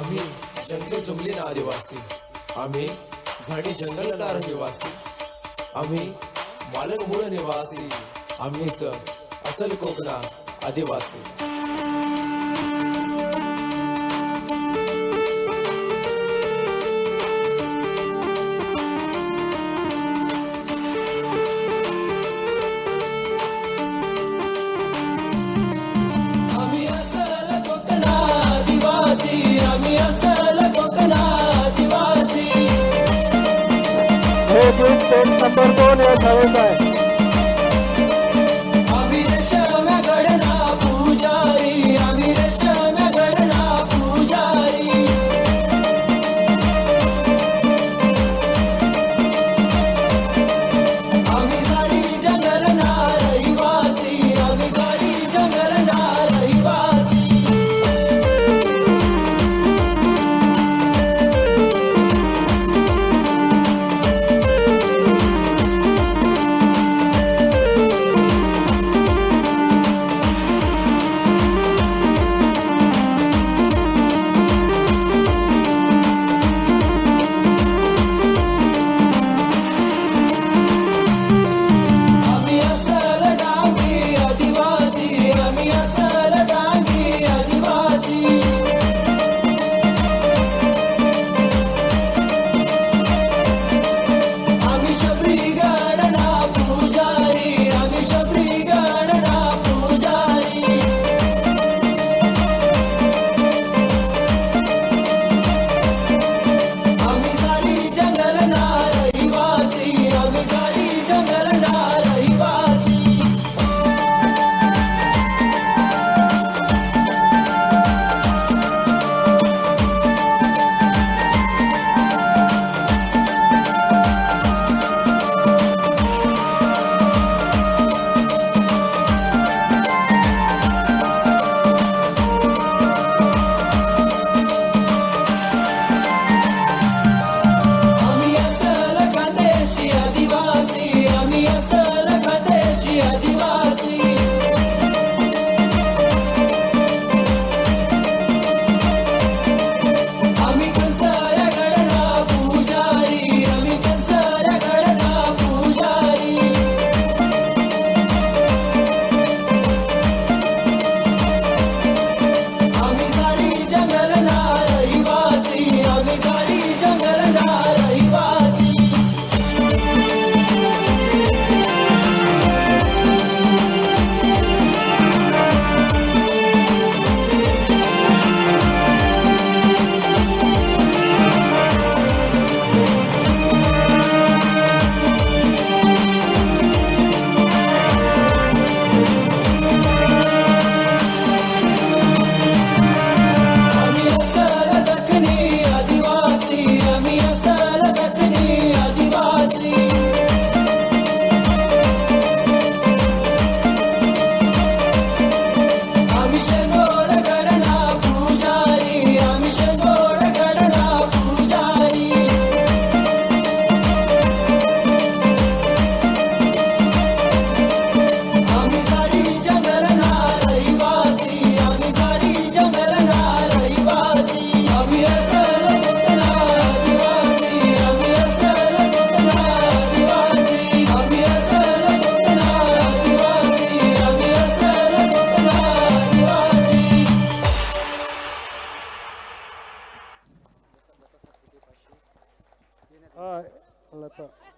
आम्ही जंगल जुंगलीला आदिवासी. आम्ही झाडी जंगलला रहिवासी आम्ही मालक मूळ निवासी आम्हीच असल कोकणा आदिवासी. halata.